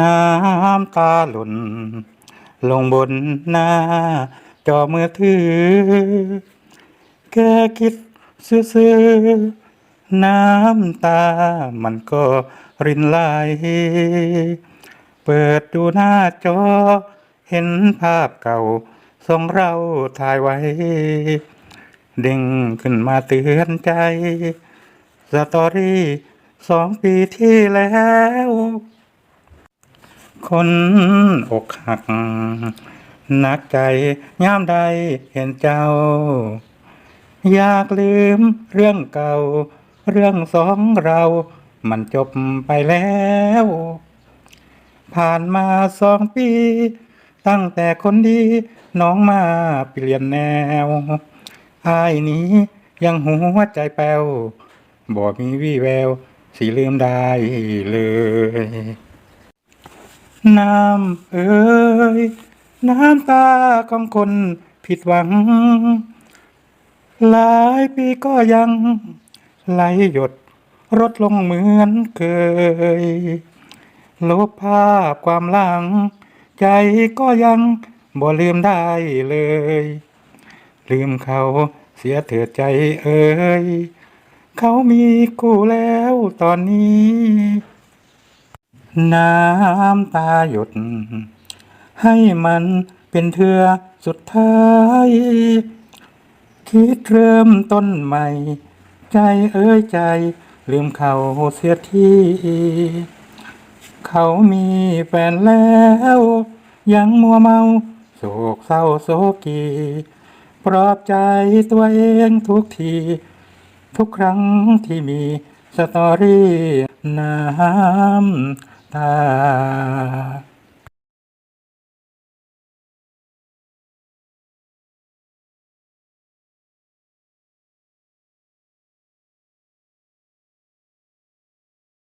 น้ำตาหล่น ลงบนหน้า จอมือถือแค่คิดซื่อๆน้ำตามันก็รินไหลเปิดดูหน้าจอ เห็นภาพเก่าทรงเราถ่ายไว้ เด้งขึ้นมาเตือนใจ สตอรี่สองปีที่แล้ว คนอกหักนักใจย่ามใดเห็นเจ้า อยากลืมเรื่องเก่า เรื่องสองเรา มันจบไปแล้ว ผ่านมาสองปี ตั้งแต่คนดีน้องมาเปลี่ยนแนวอายนี้ยังหัวใจแป้วบ่มีวี่แววสิลืมได้เลย น้ำเอ้ยน้ำตาของคนผิดหวัง หลายปีก็ยังไหลหยดรดลงเหมือนเคย ลบภาพความหลัง ใจก็ยังบ่ลืมได้เลย ลืมเขาเสียเถิดใจเอ่ยเขามีคู่แล้วตอนนี้ น้ำตาหยด ให้มันเป็นเทือสุดท้าย คิดเริ่มต้นใหม่ ใจเอ้ยใจ ลืมเขาเสียทีเขามีแฟนแล้ว ยังมัวเมาโศกเศร้าโศกีปลอบใจตัวเองทุกที ทุกครั้งที่มีสตอรี่น้ำ ตา